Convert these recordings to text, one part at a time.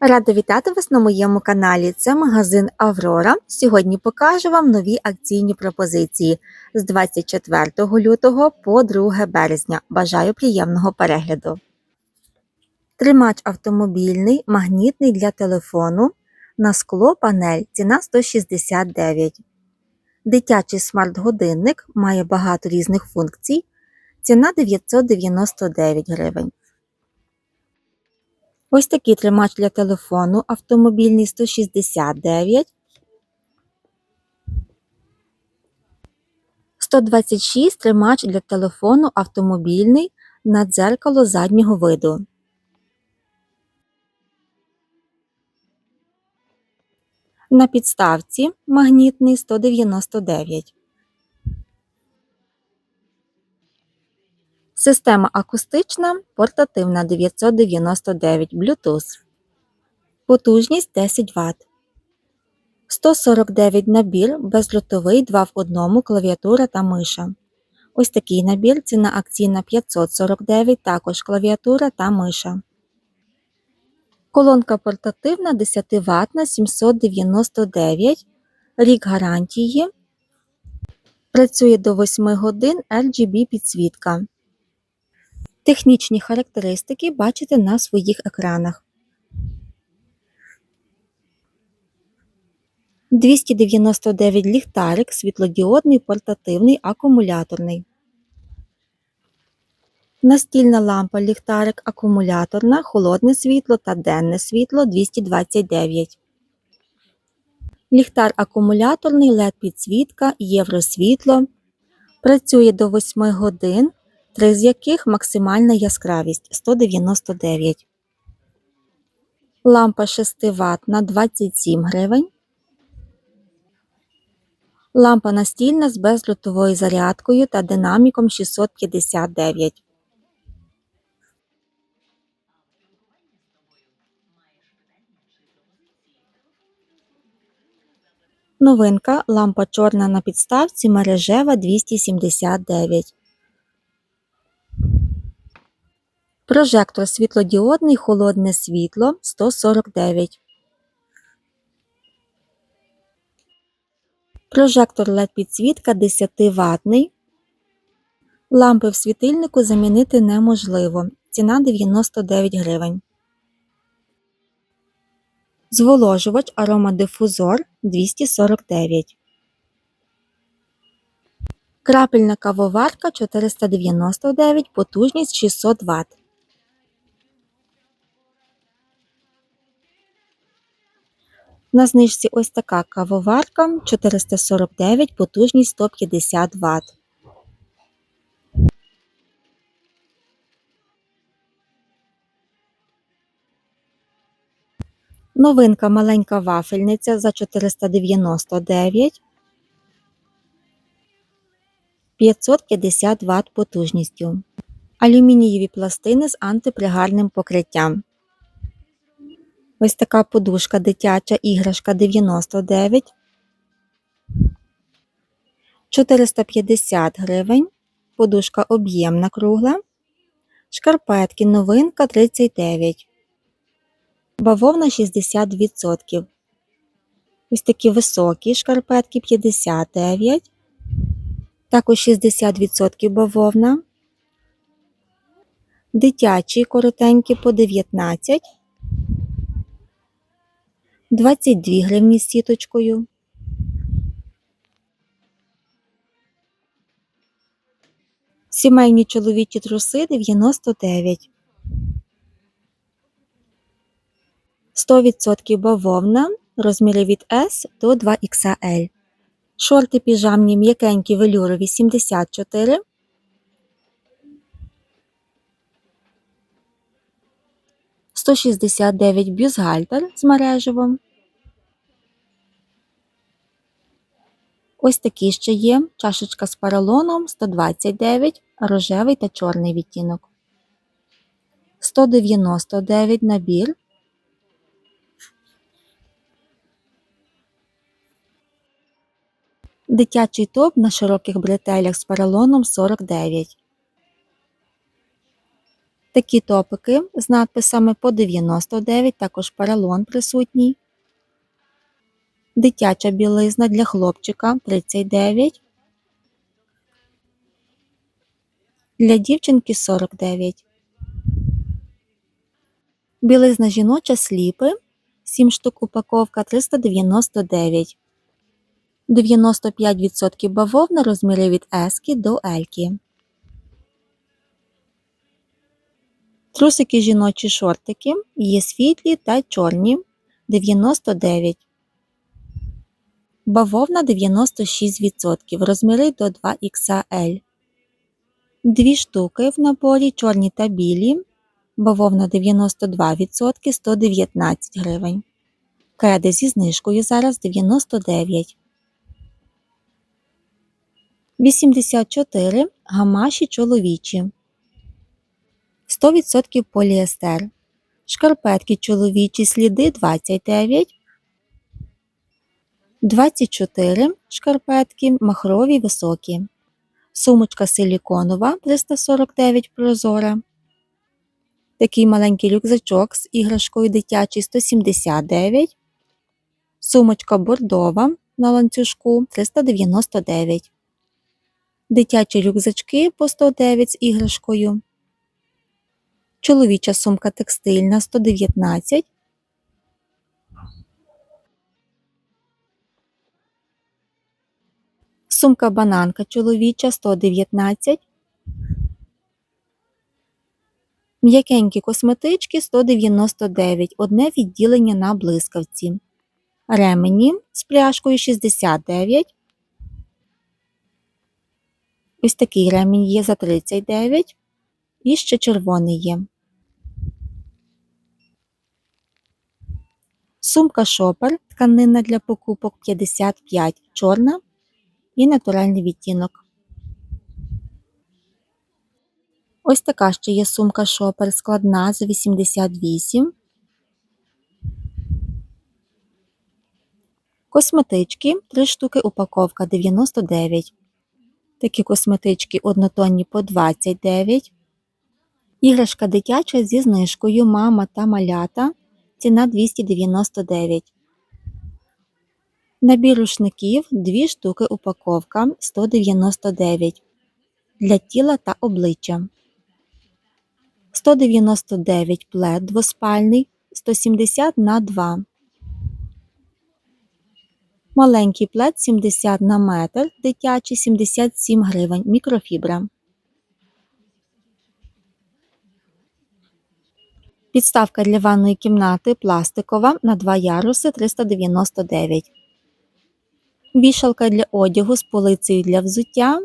Рада вітати вас на моєму каналі. Це магазин Аврора. Сьогодні покажу вам нові акційні пропозиції з 24 лютого по 2 березня. Бажаю приємного перегляду. Тримач автомобільний, магнітний для телефону. На скло панель ціна 169. Дитячий смарт-годинник має багато різних функцій. Ціна 999 гривень. Ось такий тримач для телефону автомобільний 169. 126 тримач для телефону автомобільний на дзеркало заднього виду. На підставці магнітний 199. Система акустична, портативна 999 Bluetooth. Потужність 10 Вт. 149 набір безлютовий 2 в 1 клавіатура та миша. Ось такий набір ціна акційна 549, також клавіатура та миша. Колонка портативна 10 Вт 799. Рік гарантії. Працює до 8 годин RGB підсвітка. Технічні характеристики бачите на своїх екранах. 299 ліхтарик, світлодіодний, портативний, акумуляторний. Настільна лампа ліхтарик акумуляторна, холодне світло та денне світло 229. Ліхтар акумуляторний, LED підсвітка, євросвітло. Працює до 8 годин три з яких максимальна яскравість 199. Лампа 6 Вт на 27 гривень. Лампа настільна з безлютовою зарядкою та динаміком 659. Новинка лампа чорна на підставці мережева 279. Прожектор світлодіодний холодне світло 149. Прожектор LED підсвітка 10 ватний. Лампи в світильнику замінити неможливо. Ціна 99 гривень. Зволожувач аромадифузор 249. Крапельна кавоварка 499, потужність 600 Вт. На знижці ось така кавоварка 449, потужність 150 Вт. Новинка маленька вафельниця за 499, 550 Вт потужністю. Алюмінієві пластини з антипригарним покриттям. Ось така подушка дитяча іграшка 99, 450 гривень. Подушка об'ємна кругла. Шкарпетки новинка 39. Бавовна 60%. Ось такі високі шкарпетки 59. Також 60% бавовна. Дитячі коротенькі по 19. 22 гривні з сіточкою. Сімейні чоловічі труси 99. 100% бавовна, розміри від S до 2XL. Шорти піжамні м'якенькі велюрові 74. Сто шістдесят дев'ять бюстгальтер з мереживом. Ось такі ще є. Чашечка з поролоном 129, рожевий та чорний відтінок. 199 набір. Дитячий топ на широких бретелях з поролоном 49. Такі топики з надписами по 99, також поролон присутній. Дитяча білизна для хлопчика 39. Для дівчинки 49. Білизна жіноча сліпи 7 штук упаковка 399. 95% бавовна розміри від ески до ельки. Трусики жіночі шортики є світлі та чорні 99. Бавовна 96%, розміри до 2XL. Дві штуки в наборі чорні та білі. Бавовна 92%, 119 гривень. Кеди зі знижкою зараз 99. 84 гамаші чоловічі. 100% поліестер. Шкарпетки чоловічі сліди 29. 24 шкарпетки махрові високі. Сумочка силіконова 349 прозора. Такий маленький рюкзачок з іграшкою дитячий 179. Сумочка бордова на ланцюжку 399. Дитячі рюкзачки по 109 з іграшкою. Чоловіча сумка текстильна 119. Сумка бананка чоловіча 119. М'якенькі косметички 199. Одне відділення на блискавці. Ремені з пряжкою 69. Ось такий ремінь є за 39. І ще червоний є. Сумка шопер, тканина для покупок 55, чорна і натуральний відтінок. Ось така ще є сумка шопер складна за 88. Косметички 3 штуки упаковка 99. Такі косметички однотонні по 29. Іграшка дитяча зі знижкою мама та малята. Ціна 299. Набір рушників 2 штуки упаковка 199 для тіла та обличчя. 199 плед двоспальний 170 на 2. Маленький плед 70 на метр, дитячий 77 гривень, мікрофібра. Підставка для ванної кімнати пластикова на 2 яруси 399. Вішалка для одягу з полицею для взуття.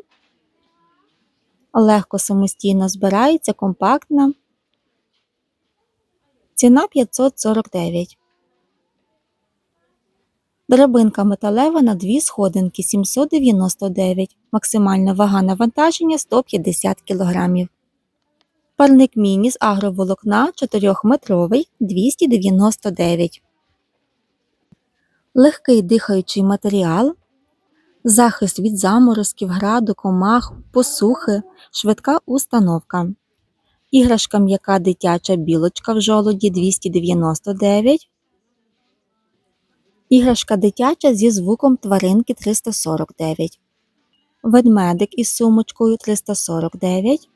Легко самостійно збирається, компактна. Ціна 549. Драбинка металева на 2 сходинки 799. Максимальна вага навантаження 150 кг. Парник міні з агроволокна 4-метровий 299. Легкий дихаючий матеріал. Захист від заморозків, граду, комах, посухи, швидка установка. Іграшка м'яка дитяча білочка в жолоді 299. Іграшка дитяча зі звуком тваринки 349. Ведмедик із сумочкою 349.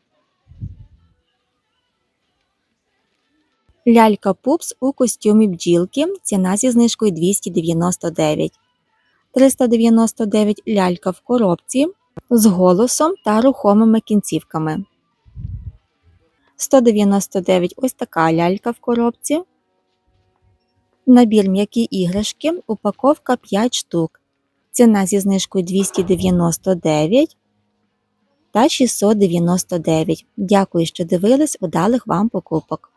Лялька пупс у костюмі бджілки. Ціна зі знижкою 299. 399 лялька в коробці з голосом та рухомими кінцівками. 199 ось така лялька в коробці. Набір м'які іграшки. Упаковка 5 штук. Ціна зі знижкою 299 та 699. Дякую, що дивились. Удалих вам покупок.